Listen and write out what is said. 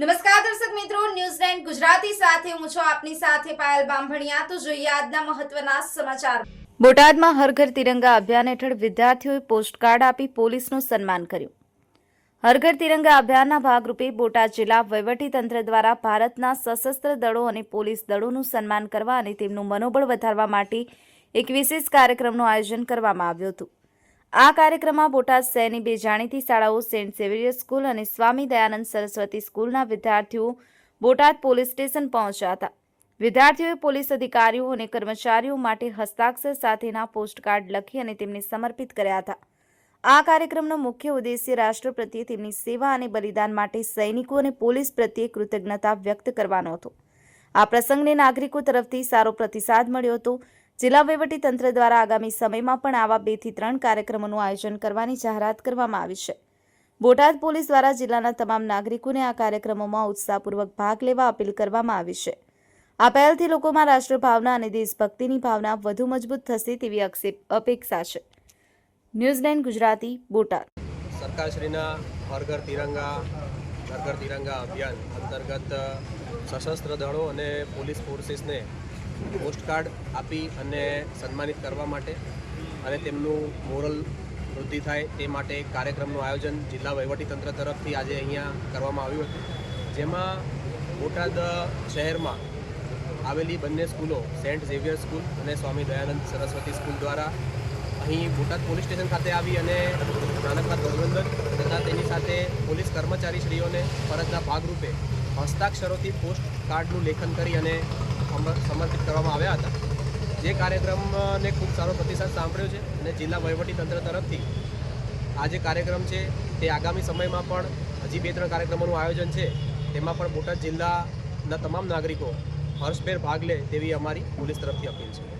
નમસ્કાર દર્શક મિત્રો, ન્યૂઝ નાઇન ગુજરાતી સાથે હું છું આપની સાથે પાયલ બામભણિયા તો જોઈએ આજના મહત્વના સમાચાર. બોટાદમાં હર ઘર તિરંગા અભિયાન હેઠળ વિદ્યાર્થીઓએ પોસ્ટકાર્ડ આપી પોલીસનું સન્માન કર્યું. હર ઘર તિરંગા અભિયાનના ભાગરૂપે બોટાદ જિલ્લા વહીવટીતંત્ર દ્વારા ભારતના સશસ્ત્ર દળો અને પોલીસ દળોનું સન્માન કરવા અને તેમનું મનોબળ વધારવા માટે એક વિશેષ કાર્યક્રમનું આયોજન કરવામાં આવ્યું હતું. આ કાર્યક્રમમાં બોટાદ શહેરની બે જાણીતી શાળાઓ, સેન્ટ ઝેવિયર સ્કૂલ અને સ્વામી દયાનંદ સરસ્વતી સ્કૂલના વિદ્યાર્થીઓ બોટાદ પોલીસ સ્ટેશન પહોંચ્યા હતા. વિદ્યાર્થીઓએ પોલીસ અધિકારીઓ અને કર્મચારીઓ માટે હસ્તાક્ષર સાથેના પોસ્ટકાર્ડ લખી અને તેમને સમર્પિત કર્યા હતા. આ કાર્યક્રમનો મુખ્ય ઉદ્દેશ્ય રાષ્ટ્ર પ્રત્યે તેમની સેવા અને બલિદાન માટે સૈનિકો અને પોલીસ પ્રત્યે કૃતજ્ઞતા વ્યક્ત કરવાનો હતો. આ પ્રસંગને નાગરિકો તરફથી સારો પ્રતિસાદ મળ્યો હતો. જિલ્લા વહીવટીતંત્ર દ્વારા આગામી સમયમાં પણ આવા બેથી ત્રણ કાર્યક્રમોનું આયોજન કરવાની જાહેરાત કરવામાં આવી છે. બોટાદ પોલીસ દ્વારા જિલ્લાના તમામ નાગરિકોને આ કાર્યક્રમોમાં ઉત્સાહપૂર્વક ભાગ લેવા અપીલ કરવામાં આવી છે. આ પહેલથી લોકોમાં રાષ્ટ્રભાવના અને દેશભક્તિની ભાવના વધુ મજબૂત થશે તેવી અપેક્ષા છે. ન્યૂઝલેન્ડ ગુજરાતી, બોટાદ. સરકારશ્રીના હર ઘર તિરંગા ઘર ઘર તિરંગા અભિયાન અંતર્ગત સશસ્ત્ર દળો અને પોલીસ ફોર્સીસને પોસ્ટકાર્ડ આપી અને સન્માનિત કરવા માટે અને તેમનું મોરલ વૃદ્ધિ થાય તે માટે કાર્યક્રમનું આયોજન જિલ્લા વહીવટીતંત્ર તરફથી આજે અહીંયા કરવામાં આવ્યું હતું. જેમાં બોટાદ શહેરમાં આવેલી બંને સ્કૂલો, સેન્ટ ઝેવિયર સ્કૂલ અને સ્વામી દયાનંદ સરસ્વતી સ્કૂલ દ્વારા અહીં બોટાદ પોલીસ સ્ટેશન ખાતે આવી અને નાનકડા ધોરવંદન તથા તેની સાથે પોલીસ કર્મચારીશ્રીઓને ફરજના ભાગરૂપે હસ્તાક્ષરોથી પોસ્ટ કાર્ડનું લેખન કરી અને સમર્પિત કરવામાં આવ્યા હતા. જે કાર્યક્રમને ખૂબ સારો પ્રતિસાદ સાંભળ્યો છે અને જિલ્લા વહીવટીતંત્ર તરફથી આ જે કાર્યક્રમ છે તે આગામી સમયમાં પણ હજી બે ત્રણ કાર્યક્રમોનું આયોજન છે. તેમાં પણ બોટાદ જિલ્લાના તમામ નાગરિકો હર્ષભેર ભાગ લે તેવી અમારી પોલીસ તરફથી અપીલ છે.